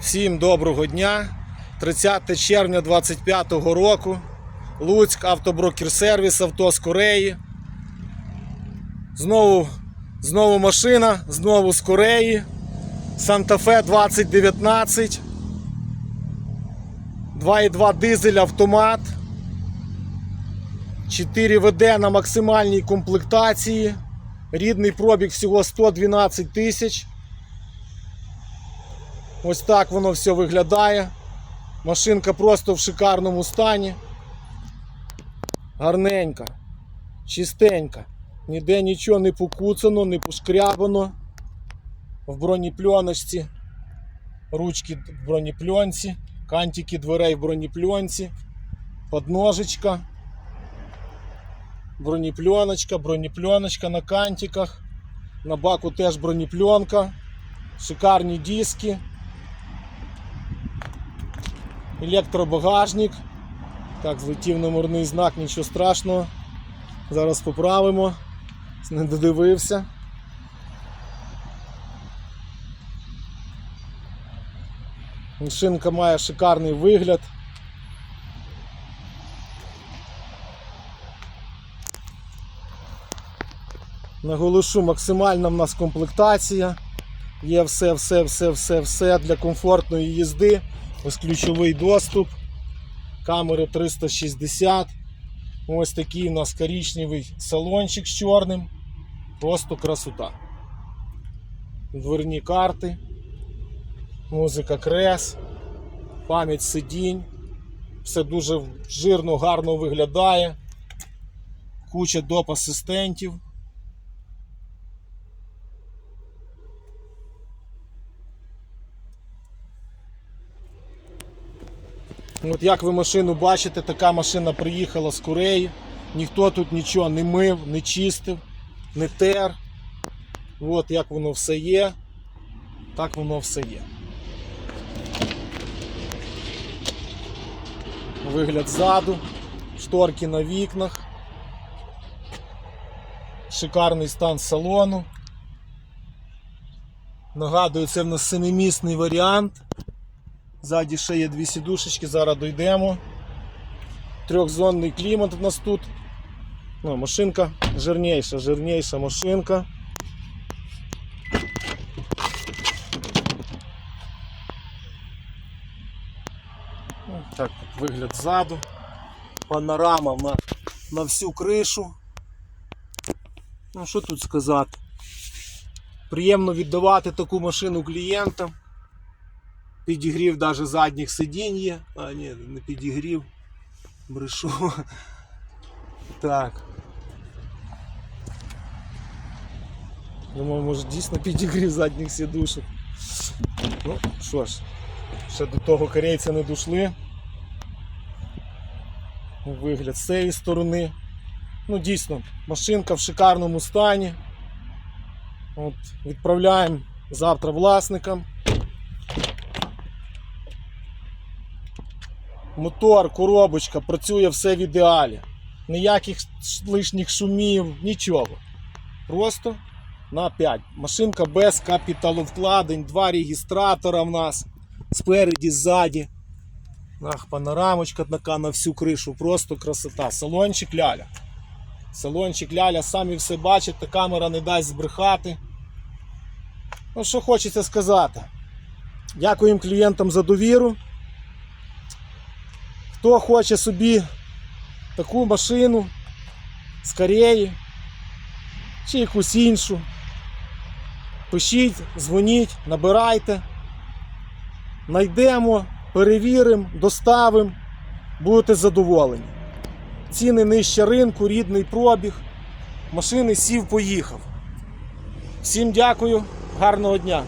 Всім доброго дня. 30 червня 25 року. Луцьк, автоброкер сервіс, авто з Кореї. Знову, знову машина, знову з Кореї. Санта-Фе 2019. 2,2 дизель автомат. 4 ВД на максимальній комплектації. Рідний пробіг всього 112 тисяч. Ось так воно все виглядає. Машинка просто в шикарному стані. Гарненька, чистенька. Ніде нічого не покуцано, не пошкрябано. В бронепльоночці. Ручки в бронепльонці, кантики дверей в бронепльонці, подножечка, бронепльоночка, бронепльоночка на кантиках. На баку теж бронепльонка, шикарні диски. Електробагажник. Так, злетів номерний знак, нічого страшного. Зараз поправимо. Не додивився. Машинка має шикарний вигляд. Наголошу, максимальна в нас комплектація. Є все, все, все, все, все для комфортної їзди. Ось ключовий доступ. Камери 360. Ось такий у нас коричневий салончик з чорним. Просто красота. Дверні карти. Музика крес. Пам'ять сидінь. Все дуже жирно, гарно виглядає. Куча доп асистентів. От як ви машину бачите, така машина приїхала з Кореї. Ніхто тут нічого не мив, не чистив, не тер. От як воно все є. Так воно все є. Вигляд ззаду, шторки на вікнах. Шикарний стан салону. Нагадую, це в нас семимісний варіант. Ззаді ще є дві сідушечки, зараз дійдемо. Трьохзонний клімат у нас тут. Ну, машинка жирніша, жирніша машинка. Ну, Так, вигляд ззаду. Панорама на, на всю кришу. Ну, що тут сказати? Приємно віддавати таку машину клієнтам. Підігрів навіть задніх сидінь є. А, ні, не підігрів. Брешу. Так. Думаю, може дійсно підігрів задніх сідушок. Ну, що ж, ще до того корейця не дійшли. Вигляд з цієї сторони. Ну, дійсно, машинка в шикарному стані. От, відправляємо завтра власникам. Мотор, коробочка, працює все в ідеалі. Ніяких лишніх шумів, нічого. Просто на 5. Машинка без капіталовкладень, два реєстратора в нас. Спереді, ззаді. Ах, панорамочка така на всю кришу. Просто красота. Салончик ляля. Салончик ляля, самі все бачите, камера не дасть збрехати. Ну, що хочеться сказати. Дякуємо клієнтам за довіру. Хто хоче собі таку машину з Кореї чи якусь іншу, пишіть, дзвоніть, набирайте, знайдемо, перевіримо, доставимо, будете задоволені. Ціни нижче ринку, рідний пробіг. Машини сів, поїхав. Всім дякую, гарного дня!